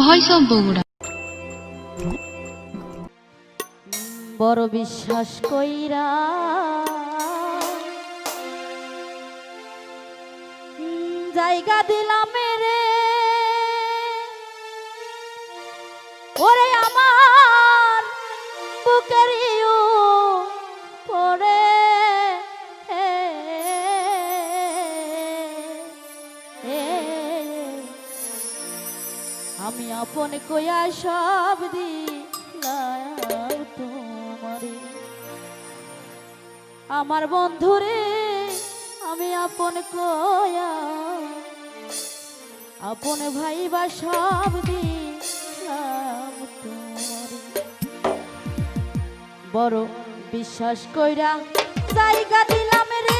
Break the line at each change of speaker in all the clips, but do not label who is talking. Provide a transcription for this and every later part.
Voice of Bogura
বড় বিশ্বাস কইরা জায়গা দিলাম রে। আমি আপন কয়া সব দি তোমারে। আমার বন্ধুরে, আমি আপন কয়া আপন ভাই বা সব দি তোমারে। বড় বিশ্বাস কইরা জায়গা দিলাম রে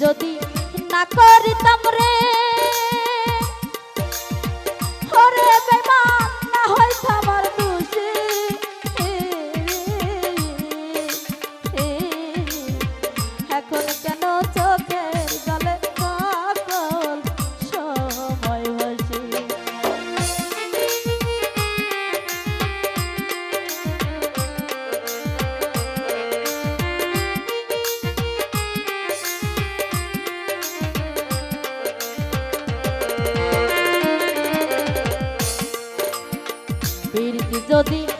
যদি না করতাম রে Melody.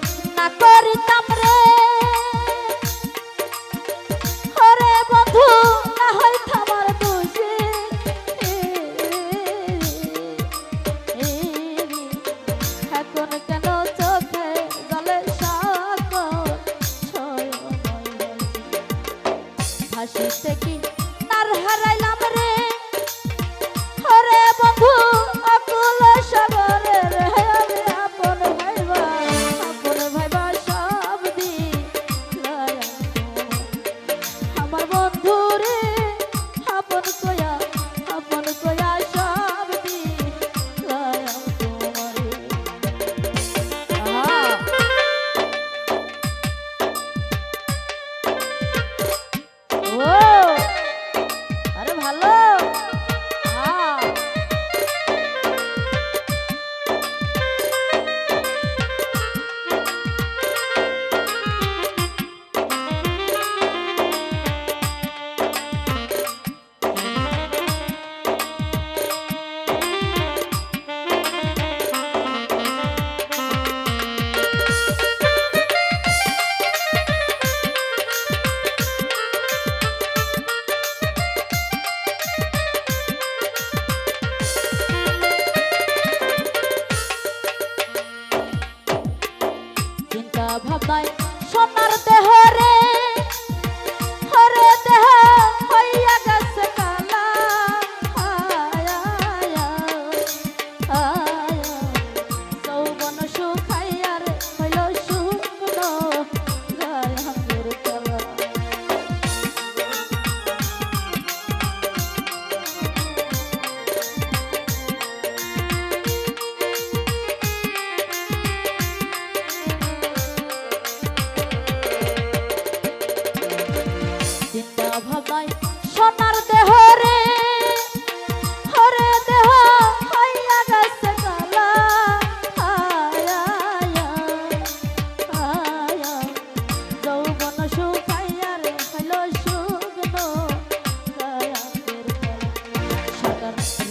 拜。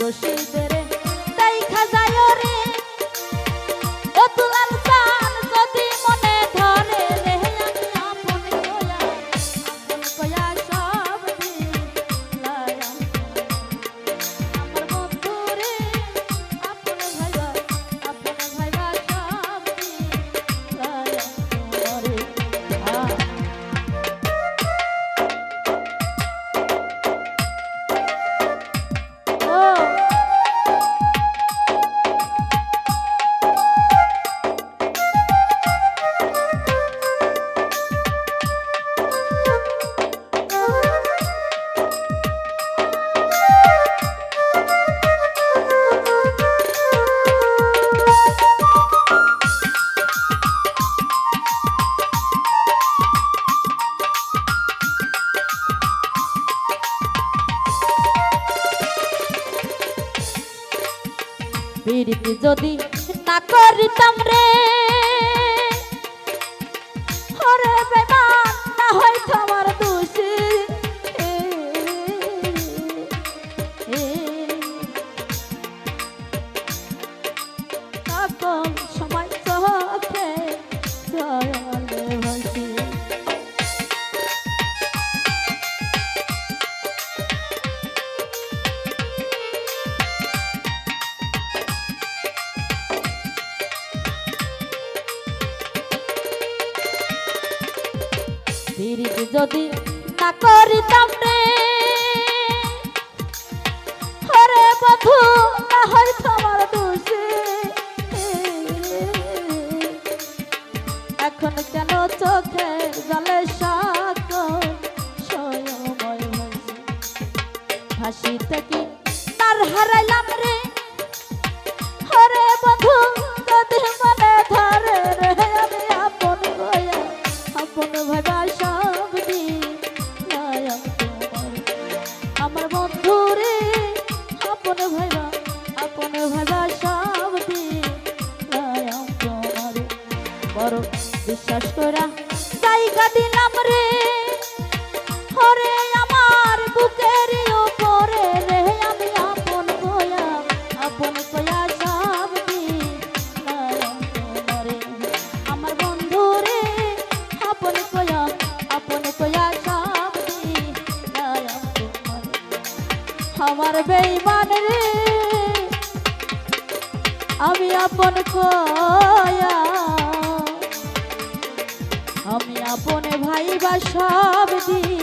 রশিদের তাই খাজায়রে প্রীতি যদি না করিতাম রে। হরে বেমান না হয়তো আমার যদি না করিতাম রে। বিশ্বাস করা। জায়গা দিলাম রে। হরে আমার বুকের উপরে রে, আমি আপন কয়া আপন কয়া সব তোমারে আমার বন্ধু রে, আপন কয়া আপন কয়া সব আমার বেইমান রে, আমি আপন কয়া আমি আপন ভাই বা সব দিই